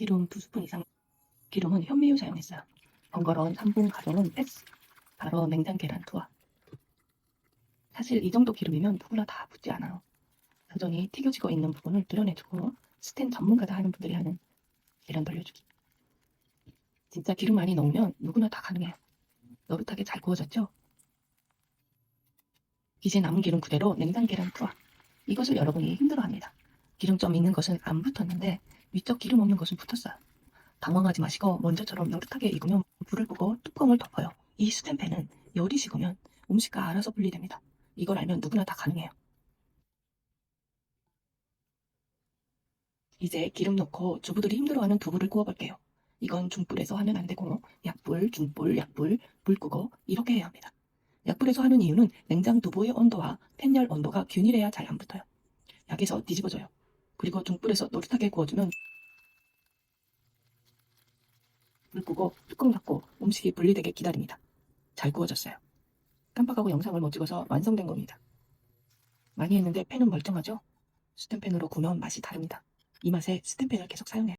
기름 2스푼 이상. 기름은 현미유 사용했어요. 번거로운 3분 가정은 패스. 바로 냉장 계란 투하. 사실 이 정도 기름이면 누구나 다 붙지 않아요. 여전히 튀겨지고 있는 부분을 드러내주고 스텐 전문가가 하는 분들이 하는 계란 돌려주기. 진짜 기름 많이 넣으면 누구나 다 가능해요. 노릇하게 잘 구워졌죠? 이제 남은 기름 그대로 냉장 계란 투하. 이것을 여러분이 힘들어합니다. 기름 좀 있는 것은 안 붙었는데 위쪽 기름 없는 것은 붙었어요. 당황하지 마시고 먼저처럼 노릇하게 익으면 불을 끄고 뚜껑을 덮어요. 이 스텐팬은 열이 식으면 음식과 알아서 분리됩니다. 이걸 알면 누구나 다 가능해요. 이제 기름 넣고 주부들이 힘들어하는 두부를 구워볼게요. 이건 중불에서 하면 안 되고 약불, 중불, 약불, 불 끄고 이렇게 해야 합니다. 약불에서 하는 이유는 냉장 두부의 온도와 팬열 온도가 균일해야 잘 안 붙어요. 약에서 뒤집어져요. 그리고 중불에서 노릇하게 구워주면 불 끄고 뚜껑 닫고 음식이 분리되게 기다립니다. 잘 구워졌어요. 깜빡하고 영상을 못 찍어서 완성된 겁니다. 많이 했는데 팬은 멀쩡하죠? 스텐팬으로 구우면 맛이 다릅니다. 이 맛에 스텐팬을 계속 사용해요.